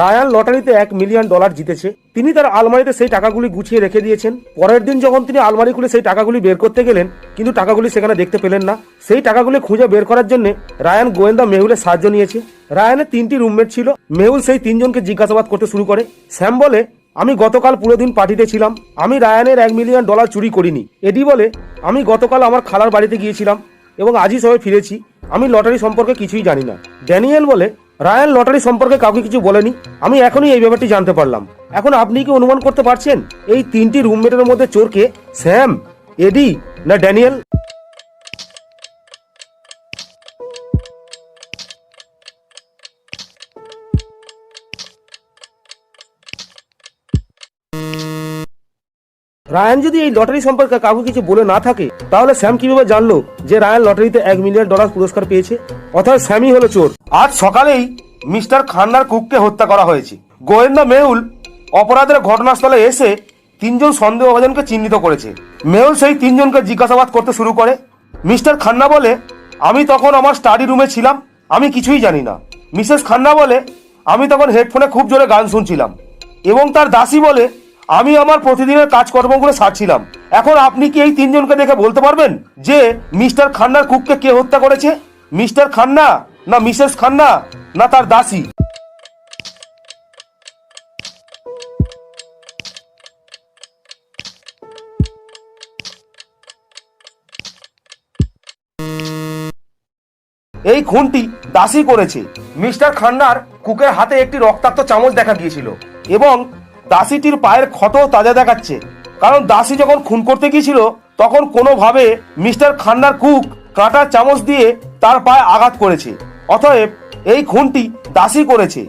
Ryan লটারিতে এক million dollar জিতেছে। তিনি তার আলমারিতে সেই টাকাগুলি গুছিয়ে রেখে দিয়েছেন। পরের দিন যখন তিনি আলমারি খুলে সেই টাকাগুলি বের করতে গেলেন, কিন্তু টাকাগুলি সেখানে দেখতে পেলেন না। সেই টাকাগুলি খুঁজে বের করার জন্য রায়ান গোয়েন্দা মেহুলের সাহায্য নিয়েছে। রায়ানের তিনটি রুমমেট ছিল। মেহুল সেই তিনজনকে জিজ্ঞাসাবাদ করতে শুরু করে। স্যাম বলে, আমি গতকাল পুরো দিন পার্টিতে ছিলাম। আমি রায়ানের এক মিলিয়ন ডলার চুরি করিনি। এডি বলে, আমি গতকাল আমার খালার বাড়িতে গিয়েছিলাম এবং আজই সবাই ফিরেছি। আমি লটারি সম্পর্কে কিছুই জানি না। ড্যানিয়েল বলে রায়ান লটারি সম্পর্কে কাউকে কিছু বলেনি। আমি এখনই এই ব্যাপারটি জানতে পারলাম। এখন আপনি কি অনুমান করতে পারছেন? এই তিনটি রুমমেটের মধ্যে চোরকে স্যাম, এডি না ড্যানিয়েল? রায়ান যদি এই লটারি সম্পর্কে কাউকে কিছু বলে না থাকে, তাহলে স্যাম কীভাবে জানলো যে রায়ান লটারিতে এক মিলিয়ন ডলার পুরস্কার পেয়েছে? অর্থাৎ স্যামই হলো চোর। আজ সকালেই মিস্টার খান্নার কুককে হত্যা করা হয়েছে। গোয়েন্দা মেহুল অপরাধের ঘটনাস্থলে এসে তিনজন সন্দেহভাজনকে চিহ্নিত করেছে। মেহুল সেই তিনজনকে জিজ্ঞাসাবাদ করতে শুরু করে। মিস্টার খান্না বলে, আমি তখন আমার স্টাডি রুমে ছিলাম, আমি কিছুই জানি না। মিসেস খান্না বলে, আমি তখন হেডফোনে খুব জোরে গান শুনছিলাম। এবং তার দাসী বলে আমি আমার প্রতিদিনের কাজকর্মগুলো সারছিলাম। এখন আপনি কি এই তিনজনকে দেখে বলতে পারবেন যে মিস্টার খান্নার কুককে কে হত্যা করেছে? মিস্টার খান্না? না মিসেস খান্না? না তার দাসী? এই খুনটি দাসী করেছে। মিস্টার খান্নার কুকের হাতে একটি রক্তাক্ত চামচ দেখা গিয়েছিল এবং দাসীটির পায়ের ক্ষত তাজা দেখাচ্ছে। কারণ দাসী যখন খুন করতে গিয়েছিল, তখন কোনোভাবে মিস্টার খান্নার কুক কাঁটার চামচ দিয়ে তার পায়ে আঘাত করেছে। অতএব এই খুনটি দাসী করেছে।